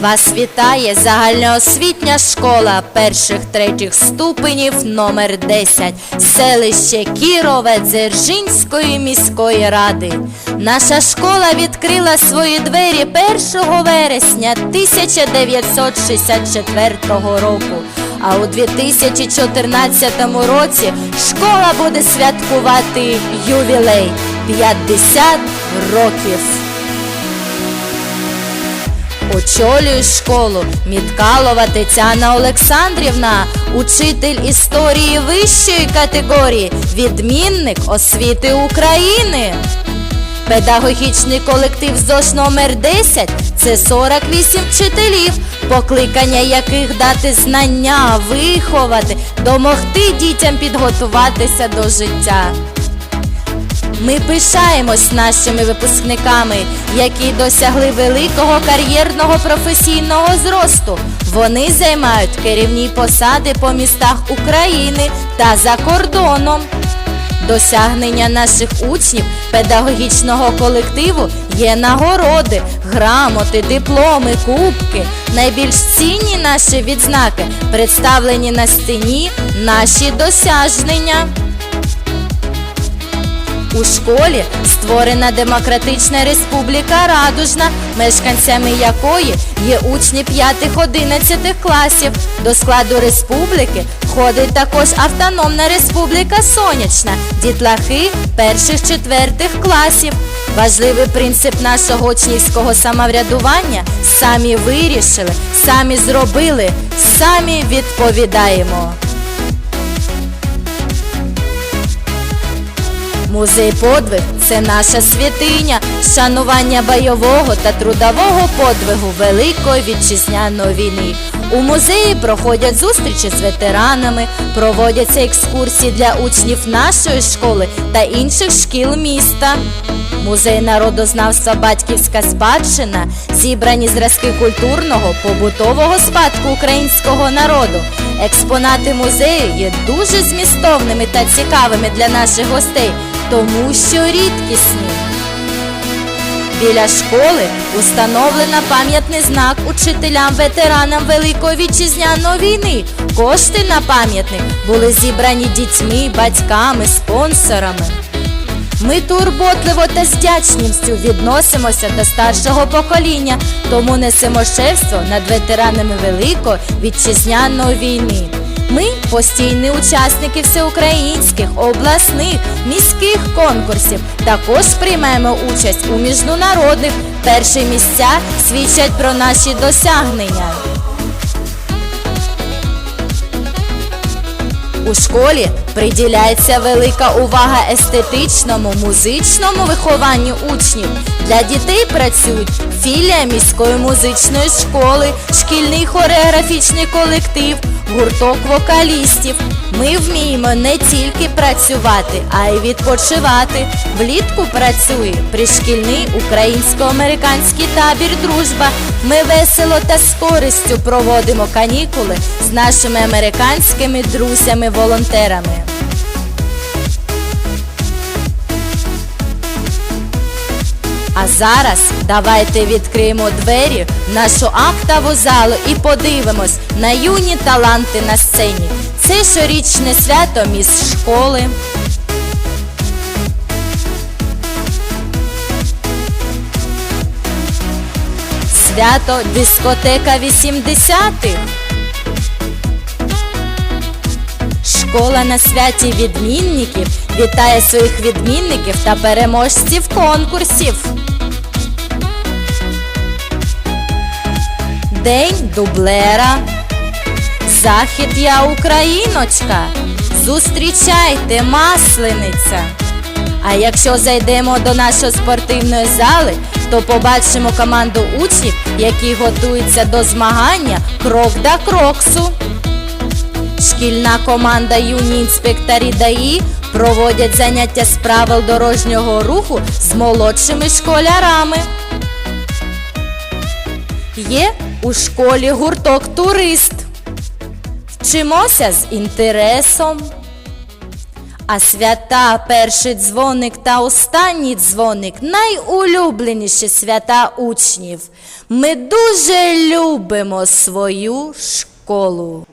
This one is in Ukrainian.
Вас вітає загальноосвітня школа перших третіх ступенів номер 10 селище Кірове Дзержинської міської ради. Наша школа відкрила свої двері 1 вересня 1964 року. А у 2014 році школа буде святкувати ювілей 50 років. Очолює школу Міткалова Тетяна Олександрівна, учитель історії вищої категорії, відмінник освіти України. Педагогічний колектив ЗОШ номер 10 це 48 вчителів, покликання яких дати знання, виховати, домогти дітям підготуватися до життя. Ми пишаємось нашими випускниками, які досягли великого кар'єрного професійного зросту. Вони займають керівні посади по містах України та за кордоном. Досягнення наших учнів педагогічного колективу є нагороди, грамоти, дипломи, кубки. Найбільш цінні наші відзнаки представлені на стіні наші досягнення. У школі створена Демократична Республіка Радужна, мешканцями якої є учні 5-11 класів. До складу республіки входить також Автономна Республіка Сонячна, дітлахи перших-четвертих класів. Важливий принцип нашого учнівського самоврядування самі вирішили, самі зробили, самі відповідаємо. Музей подвиг це наша святиня, шанування бойового та трудового подвигу Великої вітчизняної війни. У музеї проходять зустрічі з ветеранами, проводяться екскурсії для учнів нашої школи та інших шкіл міста. Музей народознавства Батьківська спадщина зібрані зразки культурного побутового спадку українського народу. Експонати музею є дуже змістовними та цікавими для наших гостей, тому що рідкісні. Біля школи установлено пам'ятний знак учителям ветеранам Великої вітчизняної війни. Кошти на пам'ятник були зібрані дітьми, батьками, спонсорами. Ми турботливо та з вдячністю відносимося до старшого покоління, тому несемо шефство над ветеранами Великої вітчизняної війни. Ми постійні учасники всеукраїнських, обласних, міських конкурсів. Також приймаємо участь у міжнародних. Перші місця свідчать про наші досягнення. У школі приділяється велика увага естетичному, музичному вихованню учнів. Для дітей працюють філія міської музичної школи, шкільний хореографічний колектив, гурток вокалістів. Ми вміємо не тільки працювати, а й відпочивати. Влітку працює пришкільний українсько-американський табір Дружба. Ми весело та з користю проводимо канікули з нашими американськими друзями-волонтерами. А зараз давайте відкриємо двері нашу актову залу і подивимось на юні таланти на сцені. Це щорічне свято міс школи. Свято дискотека 80-х. Школа на святі відмінників вітає своїх відмінників та переможців конкурсів. День дублера. Захід я Україночка. Зустрічайте маслениця. А якщо зайдемо до нашої спортивної зали, то побачимо команду учнів, які готуються до змагання крок до кроксу. Шкільна команда юні інспекторі ДАІ проводять заняття з правил дорожнього руху з молодшими школярами. Є у школі гурток турист. Вчимося з інтересом. А свята, перший дзвоник та останній дзвоник найулюбленіші свята учнів. Ми дуже любимо свою школу.